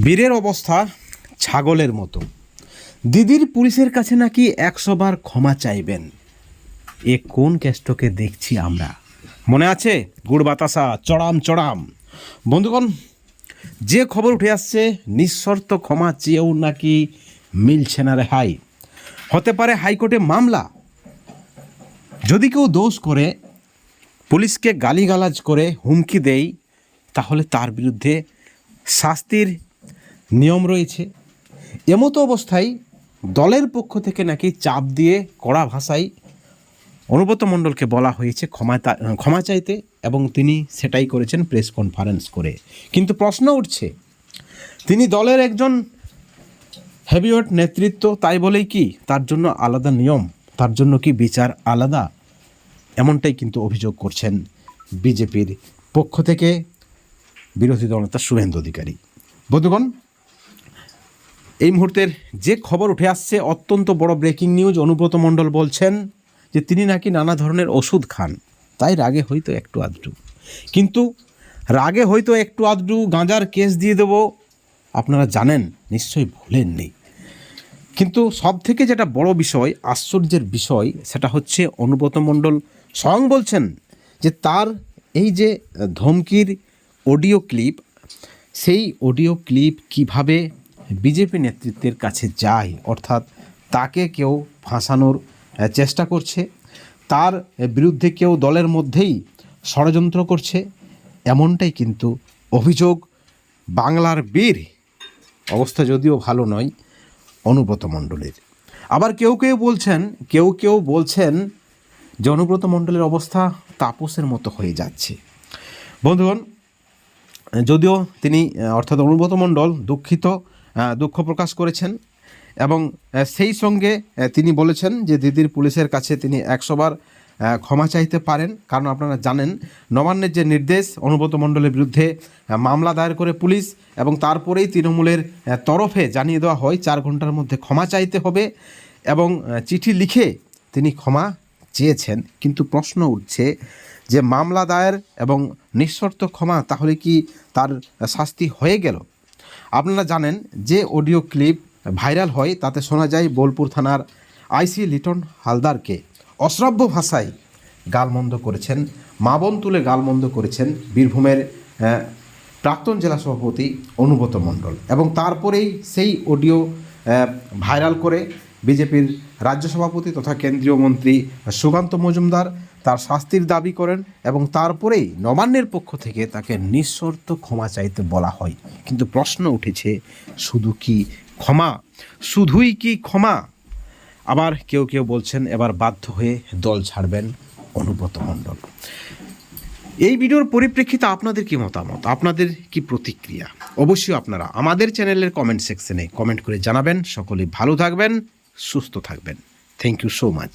বীরের অবস্থা ছাগলের মতো। দিদির পুলিশের কাছে নাকি একশো বার ক্ষমা চাইবেন। এ কোন কেষ্টকে দেখছি আমরা? মনে আছে? গুড় বাতাসা, চড়াম চড়াম। বন্ধুগণ, যে খবর উঠে আসছে, নিঃশর্ত ক্ষমা চেয়েও নাকি মিলছে না রেহাই হতে পারে হাইকোর্টে মামলা। যদি কেউ দোষ করে, পুলিশকে গালিগালাজ করে হুমকি দেয় তাহলে তার বিরুদ্ধে শাস্তির নিয়ম রয়েছে। এমতো অবস্থায় দলের পক্ষ থেকে নাকি চাপ দিয়ে কড়া ভাষায় অনুব্রত মণ্ডলকে বলা হয়েছে ক্ষমা ক্ষমা চাইতে এবং তিনি সেটাই করেছেন প্রেস কনফারেন্স করে। কিন্তু প্রশ্ন উঠছে, তিনি দলের একজন হেভিওয়েট নেতৃত্ব, তাই বলেই কি তার জন্য আলাদা নিয়ম, তার জন্য কি বিচার আলাদা? এমনটাই কিন্তু অভিযোগ করছেন বিজেপির পক্ষ থেকে বিরোধী দলনেতা শুভেন্দু অধিকারী। বন্ধুগণ এই মুহূর্তের যে খবর উঠে আসছে, অত্যন্ত বড় ব্রেকিং নিউজ অনুব্রত মণ্ডল বলছেন যে, তিনি নাকি নানা ধরনের ওষুধ খান। তাই রাগে হয়তো একটু আধটু। কিন্তু রাগে হয়তো একটু আধটু গাঁজার কেস দিয়ে দেবো। আপনারা জানেন, নিশ্চয়ই ভুলেননি কিন্তু সব থেকে যেটা বড় বিষয়, আশ্চর্যের বিষয়, সেটা হচ্ছে অনুব্রত মণ্ডল স্বয়ং বলছেন যে, তার এই যে ধমকির অডিও ক্লিপ সেই অডিও ক্লিপ কীভাবে বিজেপি নেতৃত্বের কাছে যায় অর্থাৎ তাকে কেউ ফাঁসানোর চেষ্টা করছে। তার বিরুদ্ধে কেউ দলের মধ্যেই ষড়যন্ত্র করছে। এমনটাই কিন্তু অভিযোগ বাংলার বীর। অবস্থা যদিও ভালো নয়, অনুব্রত মণ্ডলের। আবার কেউ কেউ বলছেন, কেউ কেউ বলছেন যে অনুব্রত মণ্ডলের অবস্থা তাপসের মতো হয়ে যাচ্ছে। বন্ধুগণ, যদিও তিনি অর্থাৎ অনুব্রত মণ্ডল দুঃখিত দুঃখ প্রকাশ করেছেন এবং সেই সঙ্গে তিনি বলেছেন যে দিদির পুলিশের কাছে তিনি একশোবার ক্ষমা চাইতে পারেন। কারণ আপনারা জানেন, নবান্নের যে নির্দেশ, অনুব্রত মণ্ডলের বিরুদ্ধে মামলা দায়ের করে পুলিশ এবং তারপরেই তৃণমূলের তরফে জানিয়ে দেওয়া হয়, চার ঘণ্টার মধ্যে ক্ষমা চাইতে হবে এবং চিঠি লিখে তিনি ক্ষমা চেয়েছেন। কিন্তু প্রশ্ন উঠছে যে মামলা দায়ের এবং নিঃশর্ত ক্ষমা তাহলে কি তার শাস্তি হয়ে গেল? আপনারা জানেন যে অডিও ক্লিপ ভাইরাল হয়, তাতে শোনা যায় বোলপুর থানার আইসি লিটন হালদারকে। অশ্রাব্য ভাষায় গালমন্দ করেছেন মাবন তুলে গালমন্দ করেছেন বীরভূমের প্রাক্তন জেলা সভাপতি অনুব্রত মণ্ডল এবং তারপরেই সেই অডিও ভাইরাল করে বিজেপির রাজ্য সভাপতি তথা কেন্দ্রীয় মন্ত্রী সুকান্ত মজুমদার তার শাস্তির দাবি করেন এবং তারপরেই নবান্নের পক্ষ থেকে তাকে নিঃশর্ত ক্ষমা চাইতে বলা হয়। কিন্তু প্রশ্ন উঠেছে, শুধু কি ক্ষমা? শুধুই কি ক্ষমা? আবার কেউ কেউ বলছেন, এবার বাধ্য হয়ে দল ছাড়বেন অনুব্রত মণ্ডল। এই ভিডিওর পরিপ্রেক্ষিতে আপনাদের কি মতামত? আপনাদের কি প্রতিক্রিয়া? অবশ্যই আপনারা আমাদের চ্যানেলের কমেন্ট সেকশনে কমেন্ট করে জানাবেন। সকলে ভালো থাকবেন, সুস্থ থাকবেন। Thank you so much